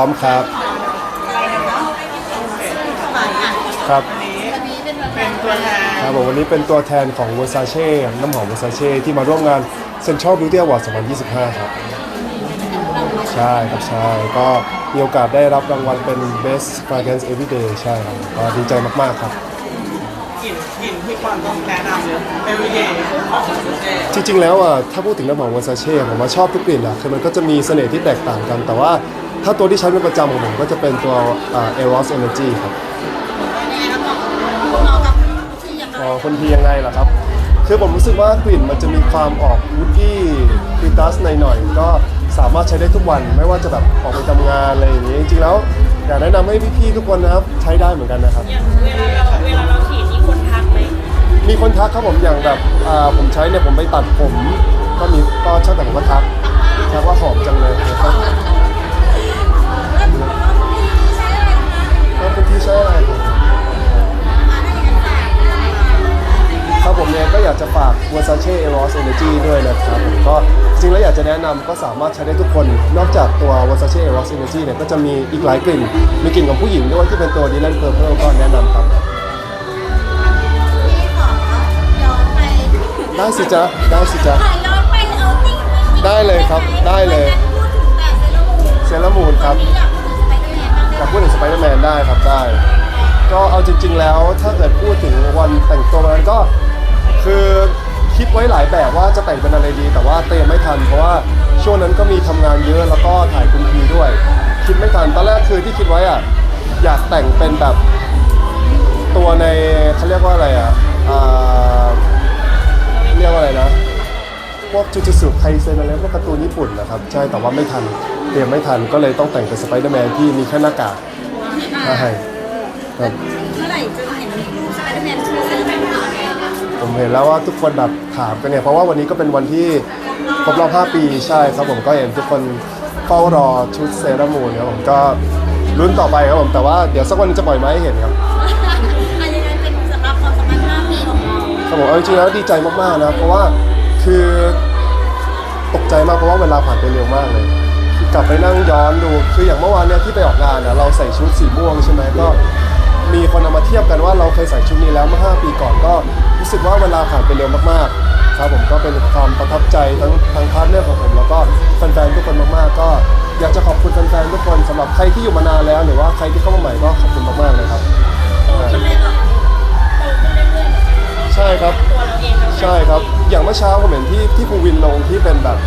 พร้อมครับ ครับเป็นตัวแทนครับผมวันนี้เป็นตัวแทนของ Versace น้ำหอม Versace ที่มาร่วมงาน Central Beauty Award 2025 ครับ ใช่ครับใช่ก็มีโอกาสได้รับรางวัลเป็น Best Fragrance Everyday ใช่ครับก็ดีใจมากๆครับ กลิ่นกลิ่นที่ควรต้องแนะนำเลย everyday ของเจจริงๆแล้วอะถ้าพูดถึงน้ำหอม Versace ผมว่าชอบทุกกลิ่นแหละคือมันก็จะมีเสน่ห์ที่แตกต่างกัน แต่ว่า ถ้าตัวที่ใช้เป็นประจำของผมก็จะเป็นตัวอ่า Eros Energy ครับ อ๋อคนทียังไงล่ะครับ คือผมรู้สึกว่ากลิ่นมันจะมีความออกวูดดี้ฟิตัสหน่อยๆ ก็สามารถใช้ได้ทุกวันไม่ว่าจะแบบออกไปทำงานอะไรอย่างนี้จริงๆแล้วอยากแนะนำให้พี่ๆทุกคนนะครับใช้ได้เหมือนกันนะครับ อย่างเวลาเราเวลาเราฉีดนี่คนทักไหมมีคนทักครับผมอย่างแบบอ่าผมใช้เนี่ยผมไปตัดผม ก็มีก็ช่างแต่งผมก็ทักทักว่าหอมจังเลยครับ Versace Eros Energy ด้วยนะครับผมก็จริงแล้วอยากจะแนะนำก็สามารถใช้ได้ทุกคน นอกจากตัว Versace Eros Energy เนี่ยก็จะมีอีกหลายกลิ่น มีกลิ่นของผู้หญิงด้วยที่เป็นตัว Dylan Purple ก็แนะนำครับ ได้สิจ๊ะได้สิจ๊ะ ได้เลยครับได้เลย เซเลมูนครับอยากพูดถึงสไปเดอร์แมนได้ครับได้ ก็เอาจริง ๆ แล้วถ้าเกิดพูดถึงวันแต่งตัววันนั้นก็คือ คิดไว้หลายแบบว่าจะแต่งเป็นอะไรดี แต่ว่าเตรียมไม่ทันเพราะว่าช่วงนั้นก็มีทำงานเยอะแล้วก็ถ่ายคุณพีด้วย คิดไม่ทันตอนแรกคือที่คิดไว้อะอยากแต่งเป็นแบบตัวในเขาเรียกว่าอะไรอะอ่าเรียกว่าอะไรนะพวกจูจูสุไคเซนอะไรพวกการ์ตูนญี่ปุ่นนะครับใช่แต่ว่าไม่ทันเตรียมไม่ทันก็เลยต้องแต่งเป็นสไปเดอร์แมนที่มีแค่หน้ากากมาให้ครับ เมื่อไหร่จะเห็นรูปสไปเดอร์แมนชื่อสไปเดอร์แมน ผ่านไงผมเห็นแล้วว่าทุกคนแบบถามกันเนี่ยเพราะว่าวันนี้ก็เป็นวันที่ครบรอบ5ปีใช่ครับผมก็เห็นทุกคนเฝ้ารอชุดเซรามูนครับผมก็ลุ้นต่อไปครับผมแต่ว่าเดี๋ยวสักวันนึงจะปล่อยมาให้เห็นครับอันยังไงเป็นสำหรับความสัมพันธ์5ปีของเราครับผมเอาจริงๆแล้วดีใจมากๆนะเพราะว่าคือตกใจมากเพราะว่าเวลาผ่านไปเร็วมากเลยคือกลับไปนั่งย้อนดูคืออย่างเมื่อวานเนี่ยที่ไปออกงานนะเราใส่ชุดสีม่วงใช่ไหมก็มีคนเอามาเทียบกันว่าเราเคยใส่ชุดนี้แล้วเมื่อ 5 ปีก่อนก็ รู้สึกว่าเวลาผ่านไปเร็วมากๆ ครับผมก็เป็นความประทับใจทั้งทางพาร์ทเนอร์ของผมแล้วก็แฟนๆทุกคนมากๆ ก็อยากจะขอบคุณแฟนๆทุกคนสำหรับใครที่อยู่มานานแล้ว หรือว่าใครที่เข้ามาใหม่ก็ขอบคุณมากๆเลยครับ ใช่ครับ ใช่ครับ อย่างเมื่อเช้าผมเห็นที่ที่ภูวินลงที่เป็นแบบ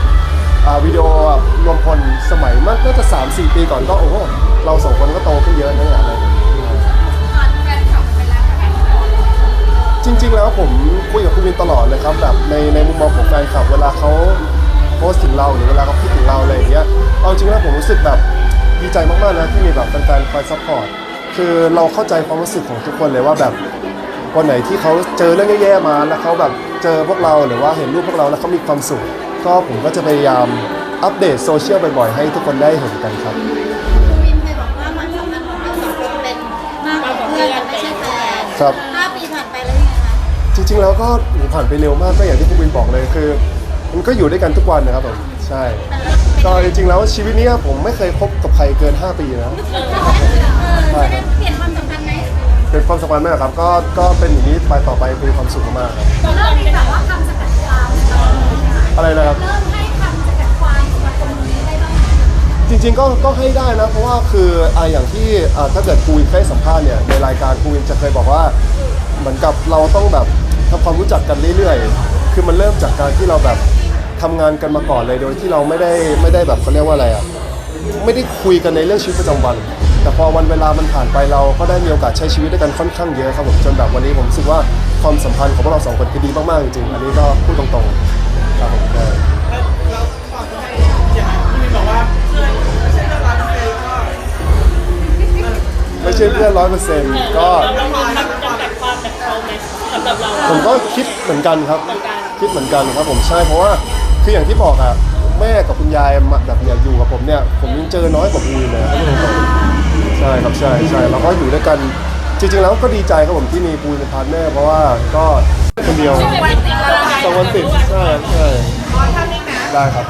อ่าวิดีโอรวมพลสมัยมันน่าจะ3 4 ปีก่อนก็โอ้โหเราสองคนก็โตขึ้นเยอะนะเนี่ยอะไรอย่างเงี้ย จริง ๆ แล้วผมคุยกับภูวินตลอดเลยครับแบบในในมุมมองของแฟนคลับ เวลาเขาโพสต์ถึงเราหรือเวลาเขาคิดถึงเราอะไรอย่างเงี้ยเอาจริงแล้วผมรู้สึกแบบดีใจมากๆนะที่มีแบบแฟนๆคอยซัพพอร์ตคือเราเข้าใจความรู้สึกของทุกคนเลยว่าแบบวันไหนที่เขาเจอเรื่องแย่ๆมาแล้วเขาแบบเจอพวกเราหรือว่าเห็นรูปพวกเราแล้วเขามีความสุขก็ผมก็จะพยายามอัปเดตโซเชียลบ่อยๆให้ทุกคนได้เห็นกันครับคุณวินเคยบอกว่าความสัมพันธ์ของเราสองคนเป็นมากกว่าเพื่อนไม่ใช่แฟนครับ จริงๆแล้วก็โหผ่านไปเร็วมากก็อย่างที่คุณวินบอกเลยคือ มันก็อยู่ด้วยกันทุกวันนะครับผมใช่ก็จริงๆแล้วชีวิตเนี้ยผมไม่เคยคบกับใครเกิน 5 ปีนะ เออจะได้เปลี่ยนความสัมพันธ์ไหมเป็นความสัมพันธ์มากครับก็ก็เป็นอย่างนี้ไปต่อไปคือความสุขมากๆครับเริ่มมีแบบว่าคำสกัดความอะไรนะครับ เริ่มให้คำสกัดความมาตรงนี้ได้บ้างไหมจริงๆก็ก็ให้ได้นะ เพราะว่าคืออ่าอย่างที่อ่าถ้าเกิดครูวินเคยสัมภาษณ์เนี่ยในรายการครูวินจะเคยบอกว่า เหมือนกับเราต้องแบบ ทำความรู้จักกันเรื่อยๆ คือมันเริ่มจากการที่เราแบบทำงานกันมาก่อนเลยโดยที่เราไม่ได้ไม่ได้แบบเขาเรียกว่าอะไรอะ ไม่ได้คุยกันในเรื่องชีวิตประจำวัน แต่พอวันเวลามันผ่านไปเราก็ได้มีโอกาสใช้ชีวิตด้วยกันค่อนข้างเยอะครับผมจนแบบวันนี้ผมรู้สึกว่าความสัมพันธ์ของพวกเราสองคนคือดีมากๆจริงๆอันนี้ก็พูดตรงๆครับผมใช่แล้วแล้วก่อนจะให้อย่างที่มีบอกว่าเพื่อนไม่ใช่เรื่องร้านเฟก็ไม่ใช่เพื่อนร้อยเปอร์เซ็นต์ก็ เราเราทำจำกัดความแบบเขาไหมสำหรับเราผมก็คิดเหมือนกันครับเหมือนกันคิดเหมือนกันครับผมใช่เพราะว่าคืออย่างที่บอกอะแม่กับคุณยายมาแบบเนี่ยอยู่กับผมเนี่ย ผมยังเจอน้อยกว่าอูเลยครับผมใช่ครับใช่ใช่เราก็อยู่ด้วยกันจริงๆแล้วก็ดีใจครับผมที่มีปูเป็นพาร์ทเนอร์เพราะว่าก็คนเดียววันติดเราได้สองวันติดใช่ใช่ได้ครับ